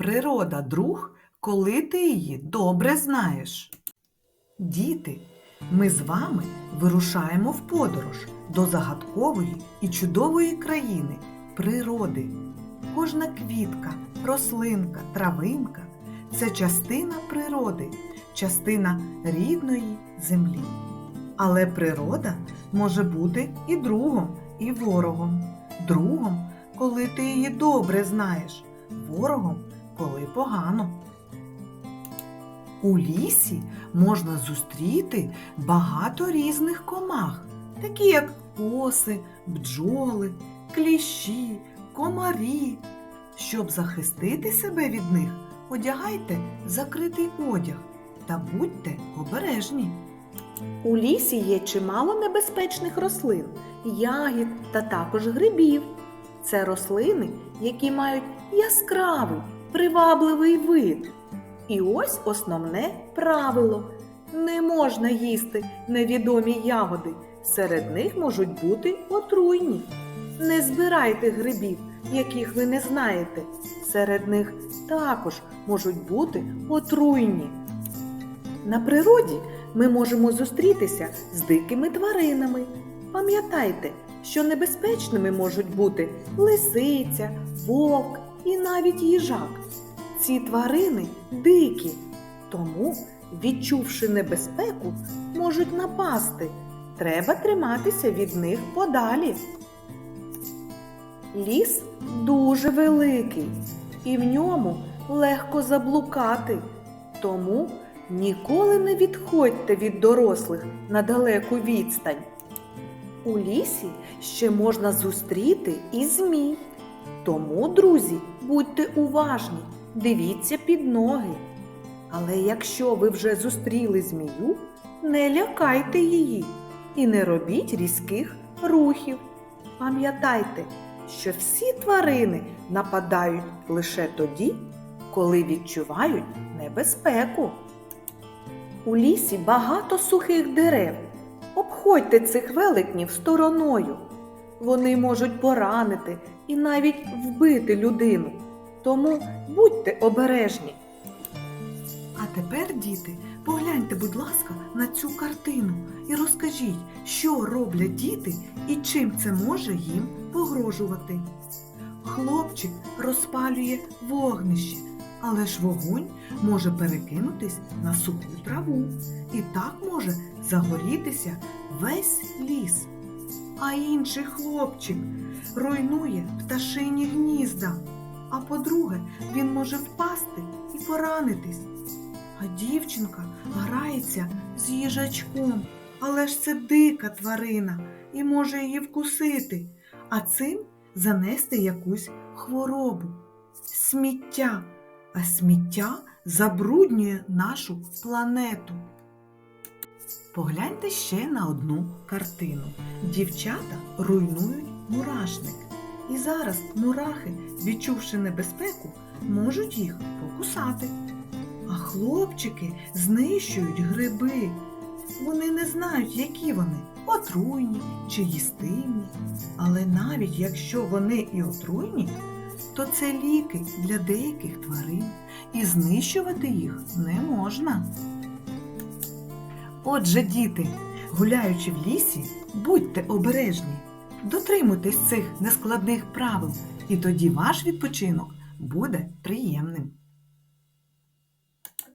Природа друг, коли ти її добре знаєш. Діти, ми з вами вирушаємо в подорож до загадкової і чудової країни природи. Кожна квітка, рослинка, травинка це частина природи, частина рідної землі. Але природа може бути і другом, і ворогом. Другом, коли ти її добре знаєш, ворогом, коли погано. У лісі можна зустріти багато різних комах, такі як коси, бджоли, кліщі, комарі. Щоб захистити себе від них, одягайте закритий одяг та будьте обережні. У лісі є чимало небезпечних рослин, ягід та також грибів. Це рослини, які мають яскравий, привабливий вид. І ось основне правило: не можна їсти невідомі ягоди. Серед них можуть бути отруйні. Не збирайте грибів, яких ви не знаєте. Серед них також можуть бути отруйні. На природі ми можемо зустрітися з дикими тваринами. Пам'ятайте, що небезпечними можуть бути лисиця, вовк і навіть їжак. Ці тварини дикі, тому, відчувши небезпеку, можуть напасти. Треба триматися від них подалі. Ліс дуже великий, і в ньому легко заблукати. Тому ніколи не відходьте від дорослих на далеку відстань. У лісі ще можна зустріти і змій. Тому, друзі, будьте уважні, дивіться під ноги. Але якщо ви вже зустріли змію, не лякайте її і не робіть різких рухів. Пам'ятайте, що всі тварини нападають лише тоді, коли відчувають небезпеку. У лісі багато сухих дерев. Обходьте цих велетнів стороною. Вони можуть поранити і навіть вбити людину. Тому будьте обережні. А тепер, діти, погляньте, будь ласка, на цю картину і розкажіть, що роблять діти і чим це може їм погрожувати. Хлопчик розпалює вогнище, але ж вогонь може перекинутись на суху траву, і так може загорітися весь ліс. А інший хлопчик руйнує пташині гнізда. А по-друге, він може впасти і поранитись. А дівчинка грається з їжачком, але ж це дика тварина і може її вкусити, а цим занести якусь хворобу. Сміття, а сміття забруднює нашу планету. Погляньте ще на одну картину. Дівчата руйнують мурашник. І зараз мурахи, відчувши небезпеку, можуть їх покусати. А хлопчики знищують гриби. Вони не знають, які вони отруйні чи їстивні. Але навіть якщо вони і отруйні, то це ліки для деяких тварин, і знищувати їх не можна. Отже, діти, гуляючи в лісі, будьте обережні, дотримуйтесь цих нескладних правил, і тоді ваш відпочинок буде приємним.